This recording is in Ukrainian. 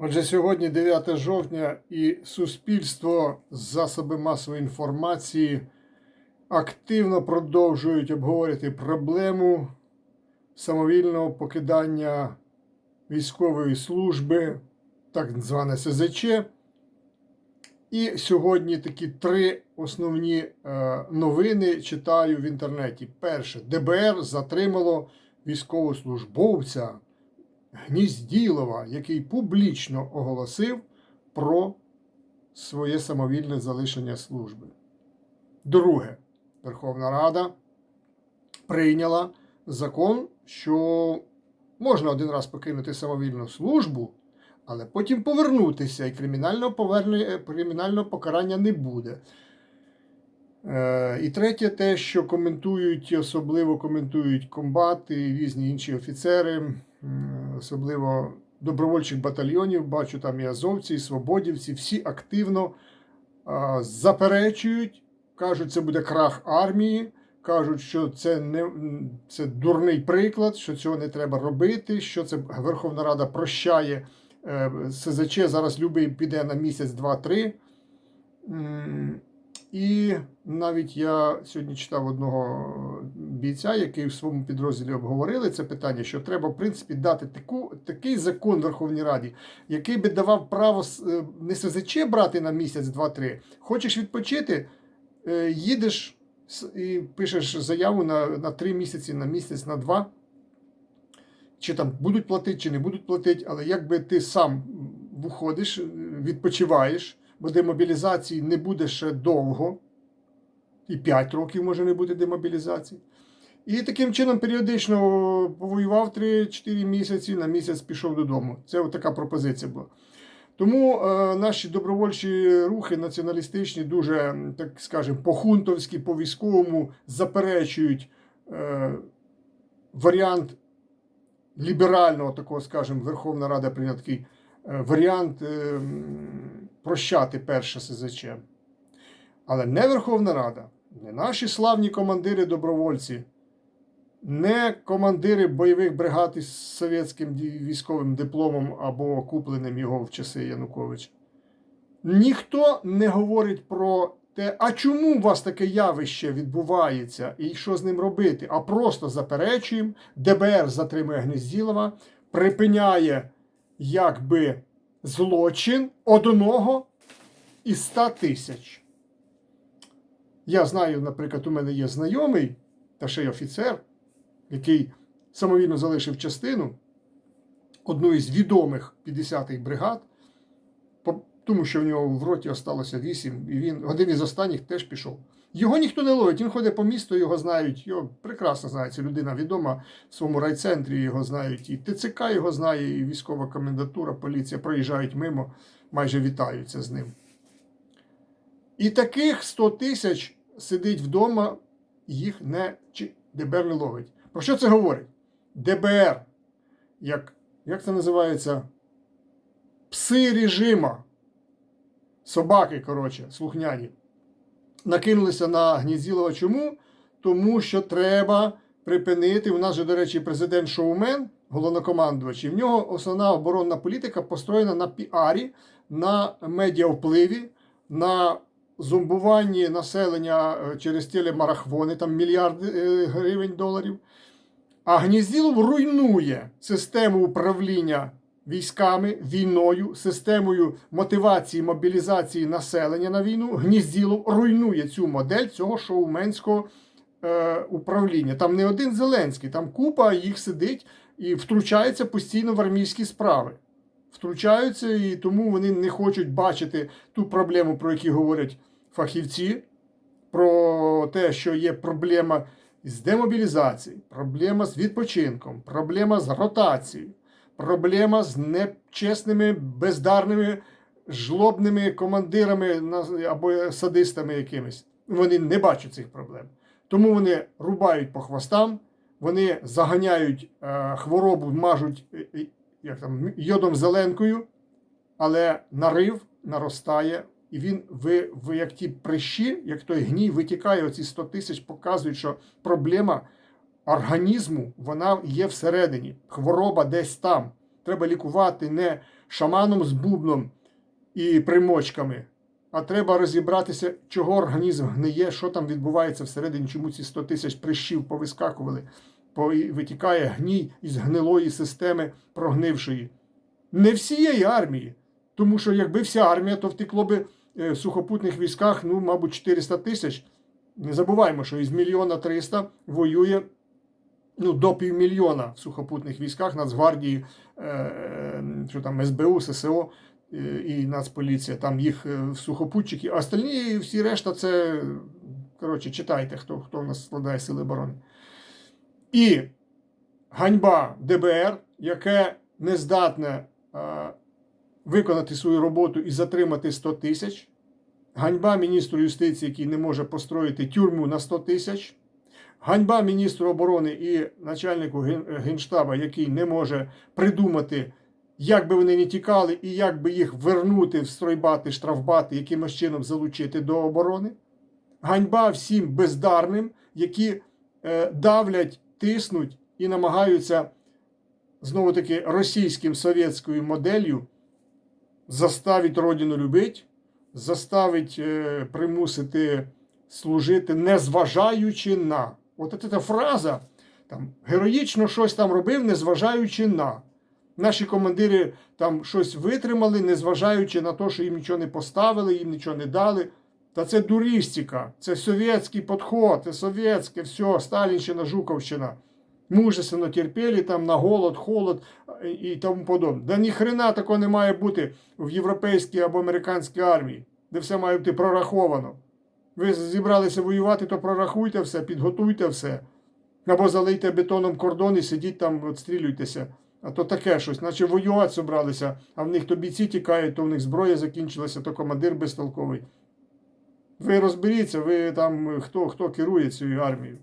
Отже, сьогодні 9 жовтня і суспільство, засоби масової інформації активно продовжують обговорювати проблему самовільного покидання військової служби, так зване СЗЧ. І сьогодні такі три основні е, новини читаю в інтернеті. Перше, ДБР затримало військовослужбовця Гнізділова, який публічно оголосив про своє самовільне залишення служби. Друге, Верховна Рада прийняла закон, що можна один раз покинути самовільну службу, але потім повернутися, і кримінального, поверне, кримінального покарання не буде. Е, І третє, те, що коментують, особливо коментують комбати і різні інші офіцери, особливо добровольчих батальйонів, бачу там і азовці, і свободівці, всі активно заперечують, кажуть, це буде крах армії, кажуть, що це не це дурний приклад, що цього не треба робити, що це Верховна Рада прощає. е, СЗЧ зараз любий піде на місяць, два-три. І навіть я сьогодні читав одного бійця, який в своєму підрозділі обговорили це питання, що треба, в принципі, дати таку, такий закон Верховній Раді, який би давав право е, не СЗЧ брати на місяць, два-три. Хочеш відпочити, е, їдеш і пишеш заяву на, на три місяці, на місяць, на два. Чи там будуть платити, чи не будуть платити, але якби ти сам виходиш, е, відпочиваєш, бо демобілізації не буде ще довго, і 5 років може не бути демобілізації. І таким чином періодично повоював 3-4 місяці, на місяць пішов додому. Це така пропозиція була. Тому е, наші добровольчі рухи націоналістичні, дуже, так скажемо, по-хунтовськи, по-військовому заперечують е, варіант ліберального, такого, скажімо, Верховна Рада прийняла такий е, варіант е, прощати перше СЗЧ. Але не Верховна Рада, не наші славні командири добровольці, не командири бойових бригад із совєтським військовим дипломом або купленим його в часи Януковича. Ніхто не говорить про те, а чому у вас таке явище відбувається і що з ним робити, а просто заперечуємо, ДБР затримує Гнезділова, припиняє якби злочин одного із 100 тисяч. Я знаю, наприклад, у мене є знайомий, та ще й офіцер, який самовільно залишив частину одну із відомих 50-х бригад, тому що в нього в роті осталося 8, і він один із останніх теж пішов. Його ніхто не ловить, він ходить по місту, його знають, його прекрасно знає, ця людина відома в своєму райцентрі, його знають, і ТЦК його знає, і військова комендатура, поліція проїжджають мимо, майже вітаються з ним. І таких 100 тисяч сидить вдома, їх не ДБР не ловить. Про що це говорить? ДБР, як, як це називається? Пси режима, собаки, коротше, слухняні, накинулися на Гнізділова. Чому? Тому що треба припинити. У нас же, до речі, президент Шоумен, головнокомандувач, і в нього основна оборонна політика построєна на піарі, на медіавпливі, на зомбуванні населення е, через телемарахвони, там мільярди е, гривень доларів. А Гнізділов руйнує систему управління військами, війною, системою мотивації, мобілізації населення на війну. Гнізділов руйнує цю модель цього шоуменського е, управління. Там не один Зеленський, там купа їх сидить і втручається постійно в армійські справи. Втручаються і тому вони не хочуть бачити ту проблему, про яку говорять фахівці, про те, що є проблема з демобілізацією, проблема з відпочинком, проблема з ротацією, проблема з нечесними, бездарними, жлобними командирами або садистами якимись. Вони не бачать цих проблем. Тому вони рубають по хвостам, вони заганяють е, хворобу, мажуть е, е, як там, йодом зеленкою, але нарив наростає, і він, ви, ви як ті прищі, як той гній, витікає, оці 100 тисяч показують, що проблема організму вона є всередині, хвороба десь там. треба лікувати не шаманом з бубном і примочками, а треба розібратися, чого організм гниє, що там відбувається всередині, чому ці 100 тисяч прищів повискакували, витікає гній із гнилої системи прогнившої. Не всієї армії. Тому що якби вся армія, то втекло би в сухопутних військах, ну, мабуть, 400 тисяч. Не забуваємо, що із мільйона 300 воює ну, до півмільйона в сухопутних військах Нацгвардії, е, е, що там СБУ, ССО е, і Нацполіція, там їх е, сухопутчики, а остальні всі решта це, коротше, читайте, хто, хто в нас складає сили оборони. І ганьба ДБР, яке не здатне е, виконати свою роботу і затримати 100 тисяч. Ганьба міністру юстиції, який не може построїти тюрму на 100 тисяч. Ганьба міністру оборони і начальнику генштаба, який не може придумати, як би вони не тікали і як би їх вернути, встройбати, штрафбати, якимось чином залучити до оборони. Ганьба всім бездарним, які е, давлять, тиснуть і намагаються знову таки російським совєтською моделлю заставить родину любити, заставить е, примусити служити, незважаючи на. От ця фраза там героїчно щось там робив, незважаючи на. Наші командири там щось витримали, незважаючи на те, що їм нічого не поставили, їм нічого не дали. Та це дурістика, це совєтський підход, це совєтське, все, Сталінщина, Жуковщина. Мужественно терпели там на голод, холод і тому подобне. Да ні хрена такого не має бути в європейській або американській армії, де все має бути прораховано. Ви зібралися воювати, то прорахуйте все, підготуйте все. Або залийте бетоном кордон і сидіть там, відстрілюйтеся. А то таке щось, наче воювати зібралися, а в них то бійці тікають, то в них зброя закінчилася, то командир безтолковий. Ви розберіться, ви там хто, хто керує цією армією.